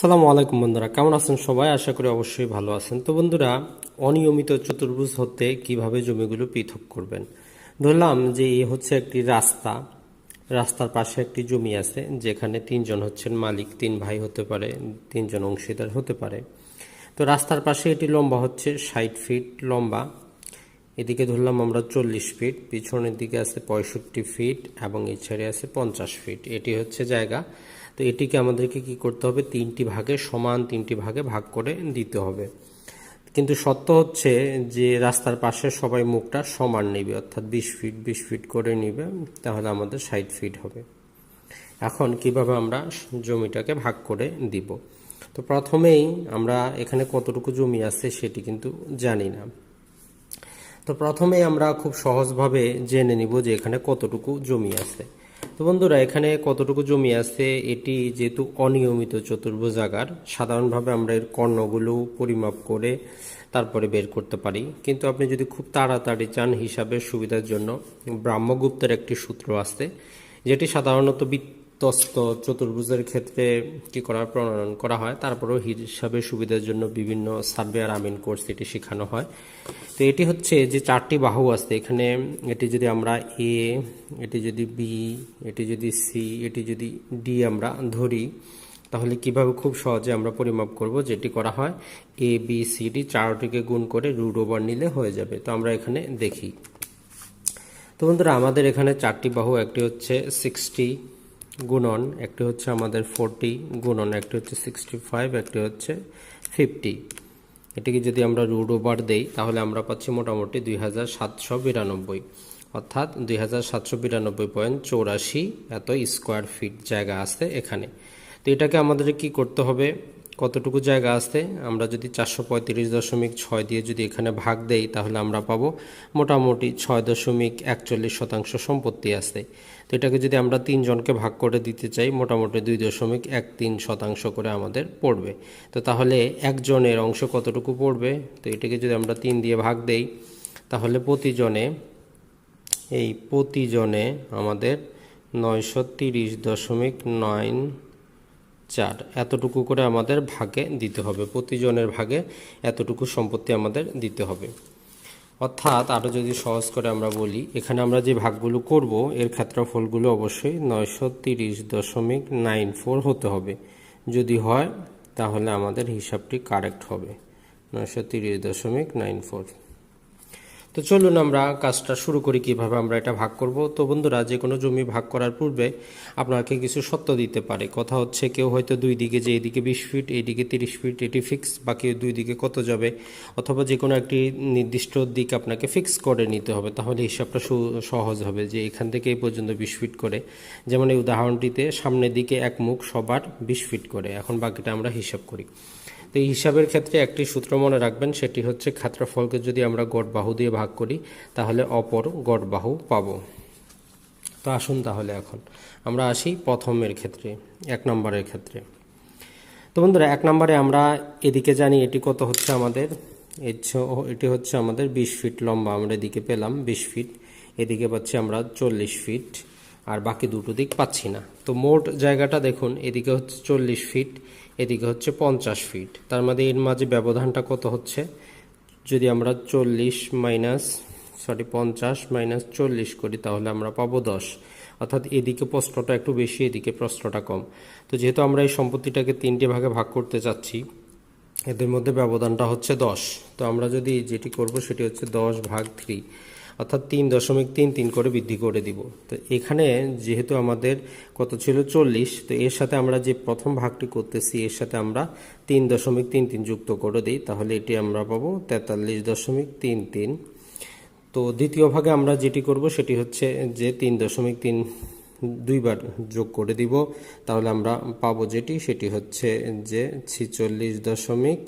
আসসালামু আলাইকুম বন্ধুরা, কেমন আছেন সবাই? আশা করি অবশ্যই ভালো আছেন। তো বন্ধুরা, অনিয়মিত চতুর্ভুজ হতে কীভাবে জমিগুলো পৃথক করবেন? ধরলাম যে এই হচ্ছে একটি রাস্তা। রাস্তার পাশে একটি জমি আছে, যেখানে তিনজন হচ্ছেন মালিক, তিন ভাই হতে পারে, তিনজন অংশীদার হতে পারে। তো রাস্তার পাশে এটি লম্বা হচ্ছে ষাট ফিট লম্বা। এদিকে ধরলাম আমরা চল্লিশ ফিট, পিছনের দিকে আছে পঁয়ষট্টি ফিট এবং এই ছেড়ে আছে পঞ্চাশ ফিট। এটি হচ্ছে জায়গা তো এটিকে আমাদেরকে কি করতে হবে? তিনটি ভাগে সমান তিনটি ভাগে ভাগ করে দিতে হবে। কিন্তু সত্য হচ্ছে যে রাস্তার পাশে সবাই মুখটা সমান নেবে, অর্থাৎ বিশ ফিট বিশ ফিট করে নিবে, তাহলে আমাদের ষাট ফিট হবে। এখন কীভাবে আমরা জমিটাকে ভাগ করে দিব? তো প্রথমেই আমরা এখানে কতটুকু জমি আছে সেটি কিন্তু জানি না। তো প্রথমে আমরা খুব সহজভাবে জেনে নিব যে এখানে কতটুকু জমি আছে। তো বন্ধুরা, এখানে কতটুকু জমি আছে, এটি যেহেতু অনিয়মিত চতুর্ভুজ আকার, সাধারণভাবে আমরা এর কর্ণগুলো পরিমাপ করে তারপরে বের করতে পারি। কিন্তু আপনি যদি খুব তাড়াতাড়ি চান হিসাবে সুবিধার জন্য, ব্রাহ্মগুপ্তের একটি সূত্র আছে, যেটি সাধারণত বিত্তস্ত চতুর্ভুজের ক্ষেত্রে কি করা প্রণয়ন করা হয়? তারপরেও হিসাবে সুবিধার জন্য বিভিন্ন সার্ভেয়ার আমিন কোর্স এটি শেখানো হয়। তো এটি হচ্ছে যে চারটি বাহু আছে। এখানে এটি যদি আমরা এ এটি যদি বি এটি যদি সি এটি যদি ডি আমরা ধরি, তাহলে কীভাবে খুব সহজে আমরা পরিমাপ করব যেটি করা হয়? এ বি সি ডি চারটিকে গুণ করে রুট ওভার নিলে হয়ে যাবে। তো আমরা এখানে দেখি। তো বন্ধুরা, আমাদের এখানে চারটি বাহু, একটি হচ্ছে সিক্সটি গুণন, একটি হচ্ছে আমাদের ফোরটি গুণন, একটি হচ্ছে সিক্সটি ফাইভ একটি হচ্ছে ফিফটি এটিকে যদি আমরা রুট ওভার দেই, তাহলে আমরা পাচ্ছি মোটামুটি দুই হাজার সাতশো বিরানব্বই। অর্থাৎ দুই হাজার সাতশো বিরানব্বই পয়েন্ট চৌরাশি এত স্কোয়ার ফিট জায়গা আছে এখানে। তো এটাকে আমাদের কি করতে হবে? কতটুকু জায়গা আছে, আমরা যদি চারশো পঁয়ত্রিশ দশমিক ছয় দিয়ে যদি এখানে ভাগ দেই, তাহলে আমরা পাবো মোটামুটি ছয় দশমিক একচল্লিশ শতাংশ সম্পত্তি আছে। তো এটাকে যদি আমরা তিনজনকে ভাগ করে দিতে চাই, মোটামুটি দুই দশমিক এক তিন শতাংশ করে আমাদের পড়বে। তো তাহলে একজনের অংশ কতটুকু পড়বে, তো এটাকে যদি আমরা তিন দিয়ে ভাগ দেই, তাহলে প্রতিজনে, এই প্রতিজনে আমাদের নয়শো তিরিশ দশমিক নয় চার এতটুকু করে আমাদের ভাগে দিতে হবে। প্রতিজনের ভাগে এতটুকু সম্পত্তি আমাদের দিতে হবে। অর্থাৎ আরও যদি সহজ করে আমরা বলি, এখানে আমরা যে ভাগগুলো করব, এর ক্ষেত্রফলগুলো অবশ্যই নয়শো তিরিশ দশমিক নাইন ফোর হতে হবে। যদি হয়, তাহলে আমাদের হিসাবটি কারেক্ট হবে। নয়শো তিরিশ দশমিক নাইন ফোর। তো চলুন আমরা কাজটা শুরু করি কীভাবে আমরা এটা ভাগ করব। তো বন্ধুরা যে কোনো জমি ভাগ করার পূর্বে আপনাকে কিছু সত্য দিতে পারে। কথা হচ্ছে কেউ হয়তো দুই দিকে যে এদিকে বিশ ফিট এইদিকে তিরিশ ফিট, এটি ফিক্স বাকি দুই দিকে কত যাবে? অথবা যে কোনো একটি নির্দিষ্ট দিক আপনাকে ফিক্স করে নিতে হবে। তাহলে হিসাবটা সহজ হবে যে এখান থেকে এই পর্যন্ত বিশ ফিট করে। যেমন এই উদাহরণটিতে সামনের দিকে এক মুখ সবার বিশ ফিট করে। এখন বাকিটা আমরা হিসাব করি। তো এই হিসাবের ক্ষেত্রে একটি সূত্র মনে রাখবেন, সেটি হচ্ছে ক্ষেত্রফলকে যদি আমরা গড় বাহু দিয়ে ভাগ করি, তাহলে অপর গড় বাহু পাব। তো আসুন তাহলে এখন আমরা আসি প্রথমের ক্ষেত্রে, এক নম্বরের ক্ষেত্রে। তো বন্ধুরা, এক নম্বরে আমরা এদিকে জানি এটি কত হচ্ছে আমাদের এটি হচ্ছে আমাদের বিশ ফিট লম্বা, আমরা এদিকে পেলাম বিশ ফিট, এদিকে পাচ্ছি আমরা চল্লিশ ফিট। আর বাকি দুটো দিক পাচ্ছি না। তো মোট জায়গাটা দেখুন, এদিকে হচ্ছে চল্লিশ ফিট এদিকে হচ্ছে পঞ্চাশ ফিট তার মধ্যে এর মাঝে ব্যবধানটা কত হচ্ছে? যদি আমরা চল্লিশ মাইনাস সরি পঞ্চাশ মাইনাস চল্লিশ করি, তাহলে আমরা পাবো দশ। অর্থাৎ এদিকে প্রশ্নটা একটু বেশি, এদিকে প্রশ্নটা কম। তো যেহেতু আমরা এই সম্পত্তিটাকে তিনটে ভাগে ভাগ করতে চাচ্ছি, এদের মধ্যে ব্যবধানটা হচ্ছে দশ। তো আমরা যদি যেটি করব, সেটি হচ্ছে দশ ভাগ থ্রি অর্থাৎ তিন দশমিক তিন তিন করে বৃদ্ধি করে দিব। তো এখানে যেহেতু আমাদের কত ছিল চল্লিশ, তো এর সাথে আমরা যে প্রথম ভাগটি করতেছি, এর সাথে আমরা তিন দশমিক তিন তিন যুক্ত করে দিই, তাহলে এটি আমরা পাবো তেতাল্লিশ দশমিক তিন তিন। তো দ্বিতীয় ভাগে আমরা যেটি করব, সেটি হচ্ছে যে তিন দশমিক তিন দুইবার যোগ করে দিব, তাহলে আমরা পাবো যেটি, সেটি হচ্ছে যে ছিচল্লিশ দশমিক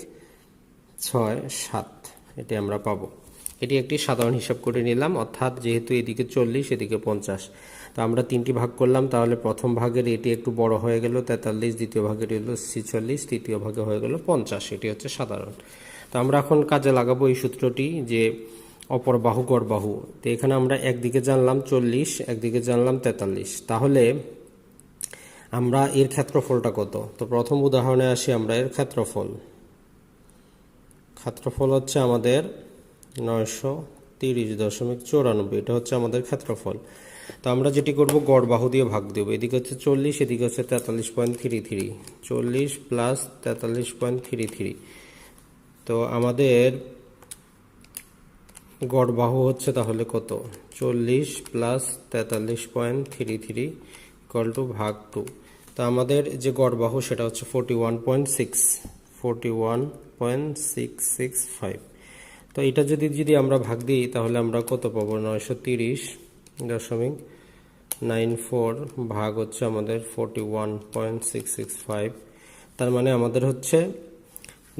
ছয় সাত, এটি আমরা পাবো। এটি একটি সাধারণ হিসাব করে নিলাম, অর্থাৎ যেহেতু এদিকে চল্লিশ, এদিকে পঞ্চাশ। তো আমরা তিনটি ভাগ করলাম, তাহলে প্রথম ভাগের এটি একটু বড় হয়ে গেল তেতাল্লিশ, দ্বিতীয় ভাগের হলো ছিচল্লিশ, তৃতীয় ভাগে হয়ে গেল পঞ্চাশ, এটি হচ্ছে সাধারণ। তো আমরা এখন কাজে লাগাবো এই সূত্রটি যে অপর বাহু গড় বাহু। তো এখানে আমরা একদিকে জানলাম চল্লিশ, একদিকে জানলাম তেতাল্লিশ। তাহলে আমরা এর ক্ষেত্রফলটা কত? তো প্রথম উদাহরণে আসি আমরা এর ক্ষেত্রফল। ক্ষেত্রফল হচ্ছে আমাদের নয়শো তিরিশ দশমিক চৌরানব্বই, এটা হচ্ছে আমাদের ক্ষেত্রফল। তো আমরা যেটি করব, গড় বাহু দিয়ে ভাগ দেবো। এদিকে হচ্ছে চল্লিশ, এদিকে হচ্ছে তেতাল্লিশ পয়েন্ট থ্রি থ্রি। চল্লিশ প্লাস তেতাল্লিশ পয়েন্ট থ্রি থ্রি। তো আমাদের গড় বাহু হচ্ছে তাহলে কত? চল্লিশ প্লাস তেতাল্লিশ point three three equal to ভাগ টু। তো আমাদের যে গড় বাহু, সেটা হচ্ছে forty one point six, forty one point six six five. তো এটা যদি যদি আমরা ভাগ দিই, তাহলে আমরা কত পাবো? নয়শো তিরিশ দশমিক নাইন ফোর ভাগ হচ্ছে আমাদের forty one point six six five. তার মানে আমাদের হচ্ছে,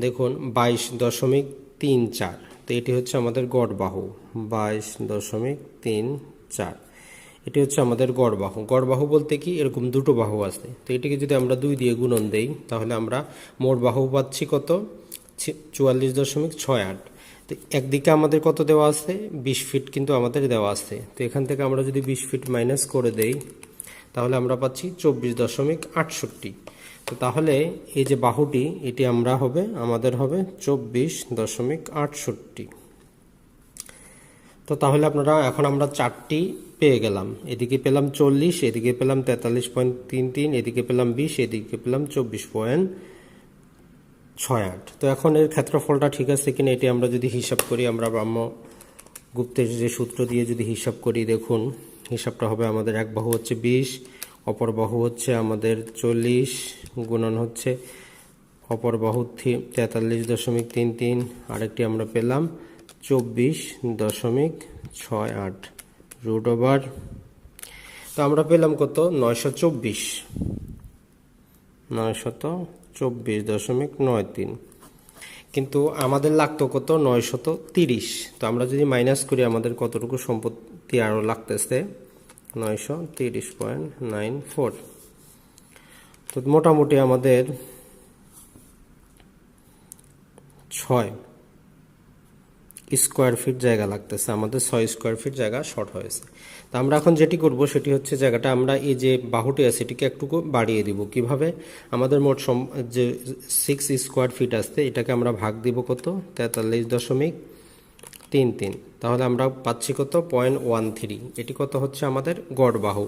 দেখুন, বাইশ দশমিক তিন চার। তো এটি হচ্ছে আমাদের গড় বাহু বাইশ দশমিক তিন চার। এটি হচ্ছে আমাদের গড় বাহু গড় বাহু বলতে কি? এরকম দুটো বাহু আছে। তো এটিকে যদি আমরা দুই দিয়ে গুণন দেই, তাহলে আমরা মোট বাহু পাচ্ছি কত? চুয়াল্লিশ দশমিক ছয় আট। একদিকে আমাদের কত দেওয়া আছে? বিশ ফিট কিন্তু আমাদের দেওয়া আছে। তো এখান থেকে আমরা যদি বিশ ফিট মাইনাস করে দেই, তাহলে আমরা পাচ্ছি চব্বিশ দশমিক আটষট্টি। তো তাহলে এই যে বাহুটি, এটি আমরা হবে, আমাদের হবে চব্বিশ দশমিক আটষট্টি। তো তাহলে আপনারা, এখন আমরা চারটি পেয়ে গেলাম। এদিকে পেলাম চল্লিশ, এদিকে পেলাম তেতাল্লিশ পয়েন্ট তিন তিন, এদিকে পেলাম বিশ, এদিকে পেলাম চব্বিশ পয়েন্ট ছয় আট। তো এখন এর ক্ষেত্রফলটা ঠিক আছে কিনা এটি আমরা যদি হিসাব করি, আমরা ব্রাহ্ম গুপ্তের যে সূত্র দিয়ে যদি হিসাব করি, দেখুন, হিসাবটা হবে আমাদের এক বাহু হচ্ছে বিশ, অপর বাহু হচ্ছে আমাদের চল্লিশ, গুণন হচ্ছে অপর বাহু তেতাল্লিশ দশমিক তিন তিন, আরেকটি আমরা পেলাম চব্বিশ দশমিক ছয় আট রুট ওভার তো আমরা পেলাম কত? নয়শো চব্বিশ। নয়শত চব্বিশ দশমিক নয় তিন। কিন্তু আমাদের লাগতো কত? নয় শত তিরিশ। তো আমরা যদি মাইনাস করি, আমাদের কতটুকু সম্পত্তি আরও লাগতেছে? নয়শো তিরিশ পয়েন্ট নাইন ফোর। তো মোটামুটি আমাদের ছয়। স্কোয়ার ফিট জায়গা লাগতেছে। আমাদের ছয় স্কোয়ার ফিট জায়গা শর্ট হয়েছে। তা আমরা এখন যেটি করব সেটি হচ্ছে জায়গাটা আমরা এই যে বাহুটি আছে এটিকে একটুকু বাড়িয়ে দিব। কীভাবে? আমাদের মোট যে সিক্স স্কোয়ার ফিট আসতে এটাকে আমরা ভাগ দিব কত? তেতাল্লিশ দশমিক তিন তিন। তাহলে আমরা পাচ্ছি কত? পয়েন্ট ওয়ান থ্রি এটি কত হচ্ছে আমাদের গড় বাহু।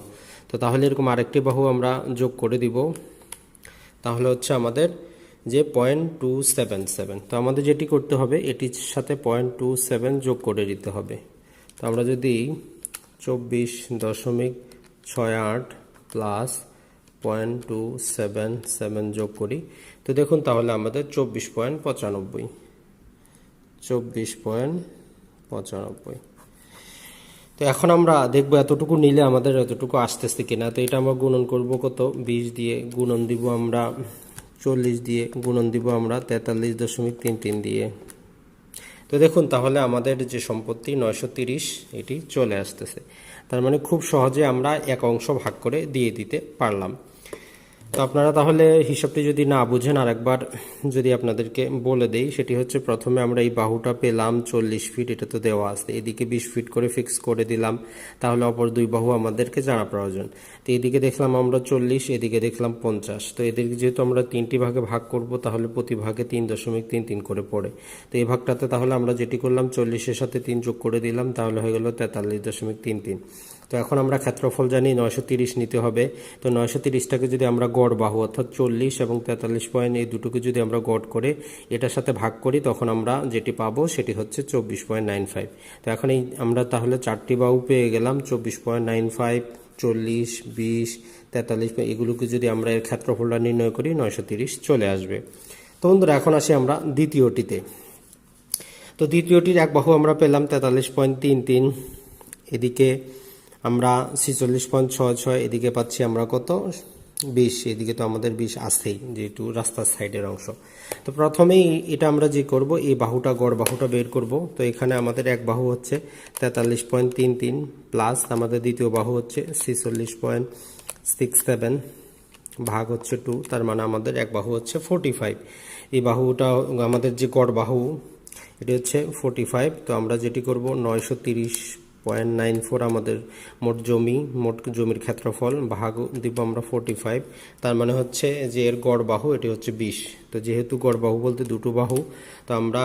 তো তাহলে এরকম আরেকটি বাহু আমরা যোগ করে দিব। তাহলে হচ্ছে আমাদের যে পয়েন্ট টু সেভেন সেভেন তো আমাদের যেটি করতে হবে, এটির সাথে পয়েন্ট টু সেভেন যোগ করে দিতে হবে। তো আমরা যদি চব্বিশ দশমিক ছয় আট plus point two seven seven যোগ করি, তো দেখুন তাহলে আমাদের চব্বিশ পয়েন্ট পঁচানব্বই। চব্বিশ পয়েন্ট পঁচানব্বই। তো এখন আমরা দেখব এতটুকু নিলে আমাদের এতটুকু আসতেছে কিনা। তো এটা আমরা গুণন করব কত? বিশ দিয়ে গুণন দিব আমরা চল্লিশ দিয়ে গুণন দিব আমরা তেতাল্লিশ দশমিক তিন তিন দিয়ে। তো দেখুন, তাহলে আমাদের যে সম্পত্তি নয়শো তিরিশ, এটি চলে আসতেছে। তার মানে খুব সহজে আমরা এক অংশ ভাগ করে দিয়ে দিতে পারলাম। তো আপনারা তাহলে হিসাবটি যদি না বুঝেন আর একবার যদি আপনাদেরকে বলে দেই, সেটি হচ্ছে প্রথমে আমরা এই বাহুটা পেলাম চল্লিশ ফিট এটা তো দেওয়া আছে। এদিকে বিশ ফিট করে ফিক্স করে দিলাম, তাহলে অপর দুই বাহু আমাদেরকে জানা প্রয়োজন। তো এদিকে দেখলাম আমরা চল্লিশ, এদিকে দেখলাম পঞ্চাশ। তো এদেরকে যেহেতু আমরা তিনটি ভাগে ভাগ করব, তাহলে প্রতি ভাগে তিন দশমিক তিন তিন করে পড়ে। তো এই ভাগটাতে তাহলে আমরা যেটি করলাম, চল্লিশের সাথে তিন যোগ করে দিলাম, তাহলে হয়ে গেল তেতাল্লিশ দশমিক তিন তিন। তো এখন আমরা ক্ষেত্রফল জানি নয়শো নিতে হবে। তো নয়শো তিরিশটাকে যদি আমরা গড় বাহু, অর্থাৎ চল্লিশ এবং তেতাল্লিশ পয়েন্ট এই দুটোকে যদি আমরা গড় করে এটার সাথে ভাগ করি, তখন আমরা যেটি পাবো সেটি হচ্ছে চব্বিশ পয়েন্ট নাইন ফাইভ। তো এখন এই আমরা তাহলে চারটি বাহু পেয়ে গেলাম, চব্বিশ পয়েন্ট নাইন ফাইভ, চল্লিশ, বিশ, তেতাল্লিশ, এগুলোকে যদি আমরা এর ক্ষেত্রফলটা নির্ণয় করি, নয়শো তিরিশ চলে আসবে। তো বন্ধুরা, এখন আসি আমরা দ্বিতীয়টিতে। তো দ্বিতীয়টির এক বাহু আমরা পেলাম তেতাল্লিশ পয়েন্ট তিন তিন, এদিকে আমরা ছিচল্লিশ পয়েন্ট ছয় ছয়, এদিকে পাচ্ছি আমরা কত? বিশ, এদিকে তো আমাদের বিশ আছেই, যেহেতু রাস্তার সাইডের অংশ। তো প্রথমেই এটা আমরা যে করব, এই বাহুটা গড় বাহুটা বের করব। তো এখানে আমাদের এক বাহু হচ্ছে তেতাল্লিশ পয়েন্ট তিন তিন, প্লাস আমাদের দ্বিতীয় বাহু হচ্ছে ছিচল্লিশ পয়েন্ট সিক্স সেভেন, ভাগ হচ্ছে টু, তার মানে আমাদের এক বাহু হচ্ছে ফোর্টি ফাইভ। এই বাহুটা আমাদের যে গড় বাহু, এটি হচ্ছে ফোর্টি ফাইভ, তো আমরা যেটি করব, নয়শো তিরিশ পয়েন্ট নাইন ফোর আমাদের মোট জমি, মোট জমির ক্ষেত্রফল, ভাগ দিব আমরা ফোর্টি ফাইভ তার মানে হচ্ছে যে এর গড় বাহু এটি হচ্ছে বিশ। তো যেহেতু গড় বাহু বলতে দুটো বাহু, তো আমরা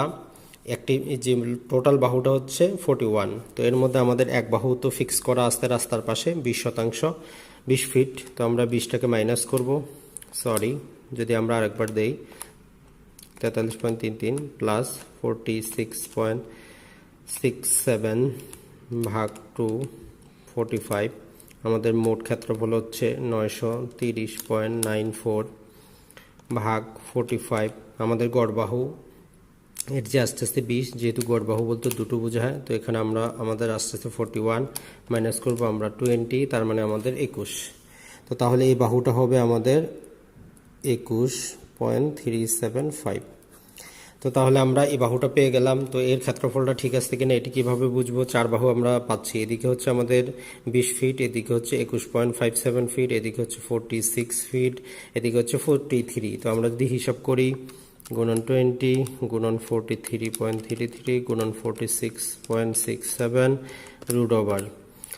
একটি যে টোটাল বাহুটা হচ্ছে ফোর্টি ওয়ান তো এর মধ্যে আমাদের এক বাহু তো ফিক্স করা আসতে রাস্তার পাশে, বিশ শতাংশ, বিশ ফিট তো আমরা বিশটাকে মাইনাস করব। সরি যদি আমরা আরেকবার দেই, তেতাল্লিশ পয়েন্ট তিন তিন plus forty six point six seven ভাগ টু ফোরটি ফাইভ আমাদের মোট ক্ষেত্রফল হচ্ছে নয়শো তিরিশ পয়েন্ট নাইন ফোর ভাগ ফোরটি ফাইভ আমাদের গড়বাহু, এর যে আস্তে আস্তে বিশ, যেহেতু গড়বাহু বলতে দুটো বোঝায়, তো এখানে আমরা আমাদের আস্তে আস্তে ফোরটি ওয়ান মাইনাস করব, আমরা টোয়েন্টি তার মানে আমাদের একুশ। তো তাহলে এই বাহুটা হবে আমাদের একুশ পয়েন্ট থ্রি সেভেন ফাইভ। তো তাহলে আমরা এই বাহুটা পেয়ে গেলাম। তো এর ক্ষেত্রফলটা ঠিক আছে কিনা এটি কীভাবে বুঝব? চার বাহু আমরা পাচ্ছি। এদিকে হচ্ছে আমাদের বিশ ফিট এদিকে হচ্ছে একুশ পয়েন্ট ফাইভ সেভেন ফিট এদিকে হচ্ছে ফোরটি সিক্স ফিট এদিকে হচ্ছে ফোরটি থ্রি তো আমরা যদি হিসাব করি, গুণন টোয়েন্টি গুণন forty three point three three গুণন forty six point six seven root over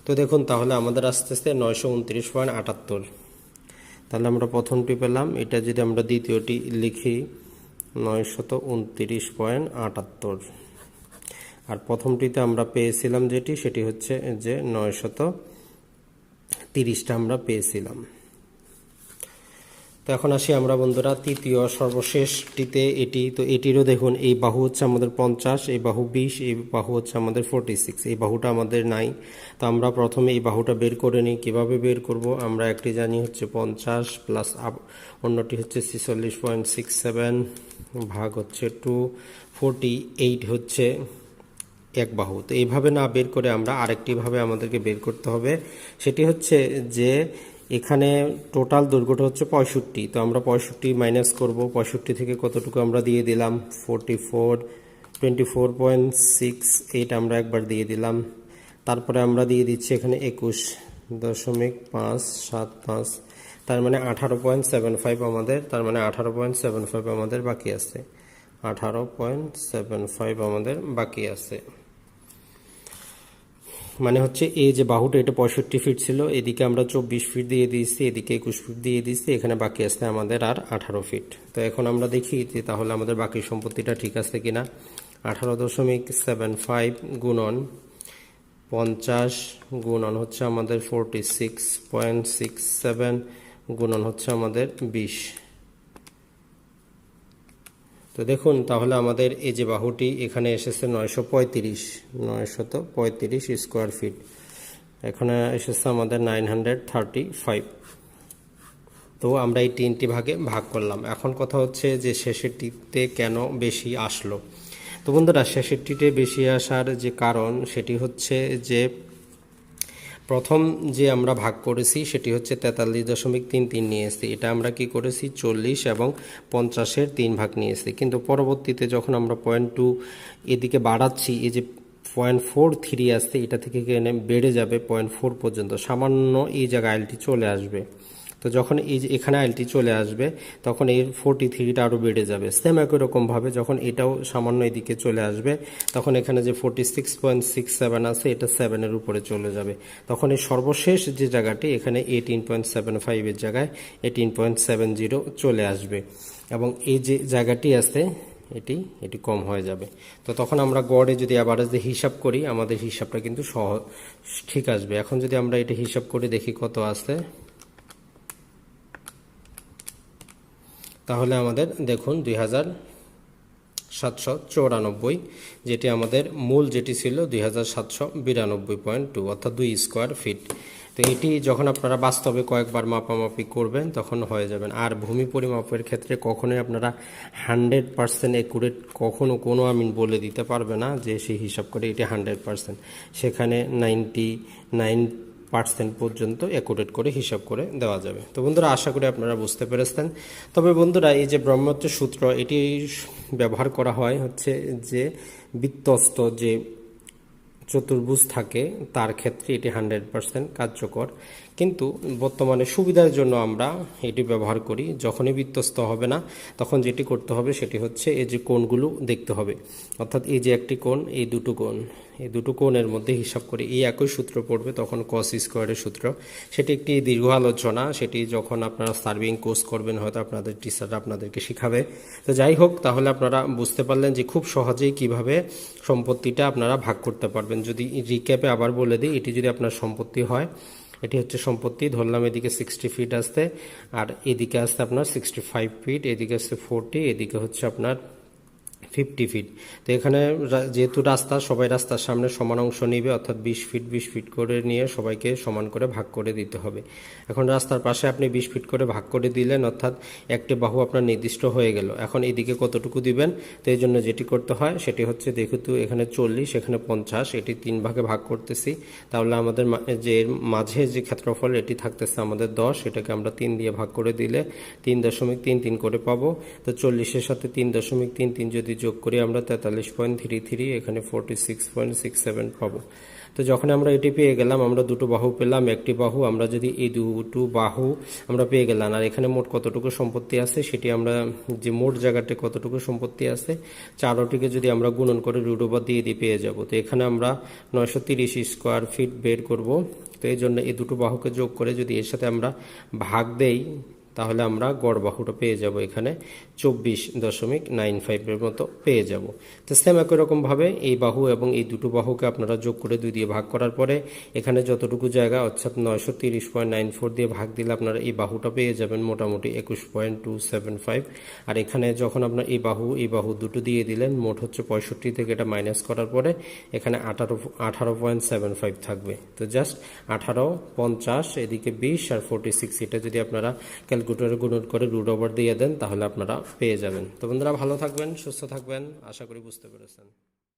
তো দেখুন, তাহলে আমাদের আস্তে আস্তে নয়শো উনত্রিশ পয়েন্ট আটাত্তর। তাহলে আমরা প্রথমটি পেলাম। এটা যদি আমরা দ্বিতীয়টি লিখি নয়শত উনত্রিশ পয়েন্ট আটাত্তর। আর প্রথমটিতে আমরা পেয়েছিলাম যেটি, সেটি হচ্ছে যে নয়শত তিরিশটা আমরা পেয়েছিলাম। তো এখন আসি আমরা বন্ধুরা তৃতীয় সর্বশেষটিতে। এটি, তো এটিরও দেখুন, এই বাহু হচ্ছে আমাদের পঞ্চাশ, এই বাহু বিশ, এই বাহু হচ্ছে আমাদের ফোরটি সিক্স এই বাহুটা আমাদের নাই। তো আমরা প্রথমে এই বাহুটা বের করে নিই। কীভাবে বের করব? আমরা একটি জানি হচ্ছে পঞ্চাশ প্লাস অন্যটি হচ্ছে ছিচল্লিশ পয়েন্ট সিক্স সেভেন ভাগ হচ্ছে টু ফোরটি এইট হচ্ছে এক বাহু। তো এইভাবে না বের করে আমরা আরেকটিভাবে আমাদেরকে বের করতে হবে। সেটি হচ্ছে যে এখানে টোটাল দৈর্ঘ্যটা হচ্ছে পঁয়ষট্টি। তো আমরা পঁয়ষট্টি মাইনাস করব। পঁয়ষট্টি থেকে কতটুকু আমরা দিয়ে দিলাম? Forty four twenty four point six eight আমরা একবার দিয়ে দিলাম। তারপরে আমরা দিয়ে দিচ্ছি এখানে একুশ দশমিক পাঁচ সাত পাঁচ তার মানে আঠারো পয়েন্ট সেভেন ফাইভ আমাদের, তার মানে আঠারো পয়েন্ট সেভেন ফাইভ আমাদের বাকি আছে। আঠারো পয়েন্ট সেভেন ফাইভ আমাদের বাকি আছে। মানে হচ্ছে এই যে বাহুটা, এটা পঁয়ষট্টি ফিট ছিল, এদিকে আমরা চব্বিশ ফিট দিয়ে দিয়েছি, এদিকে একুশ ফিট দিয়ে দিয়েছি, এখানে বাকি আছে আমাদের আর আঠারো ফিট তো এখন আমরা দেখি যে তাহলে আমাদের বাকি সম্পত্তিটা ঠিক আছে কিনা। আঠারো দশমিক সেভেন ফাইভ গুণন পঞ্চাশ গুণন হচ্ছে আমাদের forty six point six seven গুণন হচ্ছে আমাদের বিশ। তো দেখুন, তাহলে আমাদের এই যে বাহুটি এখানে এসেছে নয়শো পঁয়ত্রিশ, নয়শত পঁয়ত্রিশ স্কোয়ার ফিট এখানে এসেছে আমাদের নাইন হান্ড্রেড থার্টি ফাইভ তো আমরা এই তিনটি ভাগে ভাগ করলাম। এখন কথা হচ্ছে যে শেষেরটিতে কেন বেশি আসলো? তো বন্ধুরা, শেষেরটিতে বেশি আসার যে কারণ, সেটি হচ্ছে যে প্রথম যে আমরা ভাগ করেছি সেটি হচ্ছে তেতাল্লিশ দশমিক তিন তিন নিয়ে এসেছি এটা আমরা কি করেছি? চল্লিশ এবং পঞ্চাশের তিন ভাগ নিয়ে এসেছি কিন্তু পরবর্তীতে যখন আমরা পয়েন্ট টু এদিকে বাড়াচ্ছি, এই যে পয়েন্ট ফোর থ্রি আসছে, এটা থেকে বেড়ে যাবে? পয়েন্ট ফোর পর্যন্ত। সামান্য এই জায়গায় আইলটি চলে আসবে। তো যখন এই যে এখানে আইলটি চলে আসবে, তখন এই ফোরটি থ্রিটা আরও বেড়ে যাবে। সেম একই রকমভাবে যখন এটাও সামান্য এদিকে চলে আসবে, তখন এখানে যে forty six point six seven আছে, এটা সেভেনের উপরে চলে যাবে। তখন এই সর্বশেষ যে জায়গাটি, এখানে এইটিন পয়েন্ট সেভেন ফাইভের জায়গায় এইটিন পয়েন্ট সেভেন জিরো চলে আসবে। এবং এই যে জায়গাটি আছে, এটি এটি কম হয়ে যাবে। তো তখন আমরা গড়ে যদি যে হিসাব করি, আমাদের হিসাবটা কিন্তু সহজ ঠিক আসবে। এখন যদি আমরা এটা হিসাব করে দেখি কত আছে তাহলে আমাদের দেখুন দুই হাজার সাতশো চৌরানব্বই, যেটি আমাদের মূল যেটি ছিল দুই হাজার সাতশো বিরানব্বই পয়েন্ট টু অর্থাৎ দুই স্কোয়ার ফিট তো এটি যখন আপনারা বাস্তবে কয়েকবার মাপামাপি করবেন, তখন হয়ে যাবেন আর ভূমি পরিমাপের ক্ষেত্রে কখনোই আপনারা হান্ড্রেড পার্সেন্ট একুরেট কখনো কোনো আমি বলে দিতে পারবে না যে সেই হিসাব করে এটি হান্ড্রেড পার্সেন্ট সেখানে নাইনটি নাইন পার্সেন্ট পর্যন্ত অ্যাকুরেট করে হিসাব করে দেওয়া যাবে। তো বন্ধুরা, আশা করি আপনারা বুঝতে পেরেছেন। তবে বন্ধুরা, এই যে ব্রহ্মত্ব সূত্র, এটি ব্যবহার করা হয় হচ্ছে যে বিত্তস্ত যে চতুর্ভুজ থাকে, তার ক্ষেত্রে এটি হান্ড্রেড পার্সেন্ট কার্যকর। কিন্তু বর্তমানে সুবিধার জন্য আমরা এটি ব্যবহার করি। যখনই বিত্তস্ত হবে না, তখন যেটি করতে হবে সেটি হচ্ছে এই যে কোণগুলো দেখতে হবে। অর্থাৎ এই যে একটি কোণ, এই দুটো কোণ, এই দুটো কোণের মধ্যে হিসাব করে। এই একই সূত্র পড়বে তখন কস স্কোয়ারের সূত্র। সেটি একটি দীর্ঘ আলোচনা। সেটি যখন আপনারা সার্ভিং কোর্স করবেন, হয়তো আপনাদের টিচাররা আপনাদেরকে শিখাবে। তো যাই হোক, তাহলে আপনারা বুঝতে পারলেন যে খুব সহজেই কীভাবে সম্পত্তিটা আপনারা ভাগ করতে পারবেন। যদি রিক্যাপে আবার বলে দিই, এটি যদি আপনার সম্পত্তি হয় এটি হচ্ছে সম্পত্তি। ধরলাম এদিকে সিক্সটি ফিট আসতে, আর এদিকে আসতে আপনার সিক্সটি ফাইভ ফিট এদিকে আসতে ফোরটি এদিকে হচ্ছে আপনার ফিফটি ফিট তো এখানে যেহেতু রাস্তা, সবাই রাস্তার সামনে সমান অংশ নিবে, অর্থাৎ বিশ ফিট বিশ ফিট করে নিয়ে সবাইকে সমান করে ভাগ করে দিতে হবে। এখন রাস্তার পাশে আপনি বিশ ফিট করে ভাগ করে দিলেন, অর্থাৎ একটি বাহু আপনার নির্দিষ্ট হয়ে গেল। এখন এদিকে কতটুকু দিবেন? তো এই জন্য যেটি করতে হয়, সেটি হচ্ছে যেহেতু এখানে চল্লিশ, এখানে পঞ্চাশ, এটি তিন ভাগে ভাগ করতেছি। তাহলে আমাদের যে মাঝে যে ক্ষেত্রফল, এটি থাকতেছে আমাদের দশ, এটাকে আমরা তিন দিয়ে ভাগ করে দিলে তিন দশমিক তিন তিন করে পাবো। তো চল্লিশের সাথে তিন দশমিক তিন তিন যদি যোগ করি আমরা তেতাল্লিশ পয়েন্ট থ্রি থ্রি এখানে forty six point six seven পাবো। তো যখন আমরা এটি পেয়ে গেলাম, আমরা দুটো বাহু পেলাম, একটি বাহু, আমরা যদি এই দুটো বাহু আমরা পেয়ে গেলাম, আর এখানে মোট কতটুকু সম্পত্তি আছে সেটি আমরা যে মোট জায়গাতে কতটুকু সম্পত্তি আছে, চারোটিকে যদি আমরা গুণন করে রুট ওভার দিয়ে দিয়ে পেয়ে যাব। তো এখানে আমরা নয়শো তিরিশ স্কোয়ার ফিট বের করব। তো এই জন্য এই দুটো বাহুকে যোগ করে যদি এর সাথে আমরা ভাগ দেই তাহলে আমরা গড় বাহুটা পেয়ে যাব এখানে চব্বিশ দশমিক নাইন ফাইভের মতো পেয়ে যাব। তো সেম একই রকমভাবে এই বাহু এবং এই দুটো বাহুকে আপনারা যোগ করে দুই দিয়ে ভাগ করার পরে এখানে যতটুকু জায়গা, অর্থাৎ নয়শো তিরিশ পয়েন্ট নাইন ফোর দিয়ে ভাগ দিলে আপনারা এই বাহুটা পেয়ে যাবেন মোটামুটি একুশ পয়েন্ট টু সেভেন ফাইভ। আর এখানে যখন আপনার এই বাহু এই বাহু দুটো দিয়ে দিলেন, মোট হচ্ছে পঁয়ষট্টি থেকে এটা মাইনাস করার পরে এখানে আঠারো আঠারো পয়েন্ট সেভেন ফাইভ থাকবে। তো জাস্ট আঠারো, পঞ্চাশ, এদিকে বিশ আর ফোরটি সিক্স এটা যদি আপনারা ক্যালকুলেটরে গুণন করে রুট ওভার দিয়ে দেন, তাহলে আপনারা পেয়ে যাবেন। তো বন্ধুরা ভালো থাকবেন, সুস্থ থাকবেন, আশা করি বুঝতে পেরেছেন।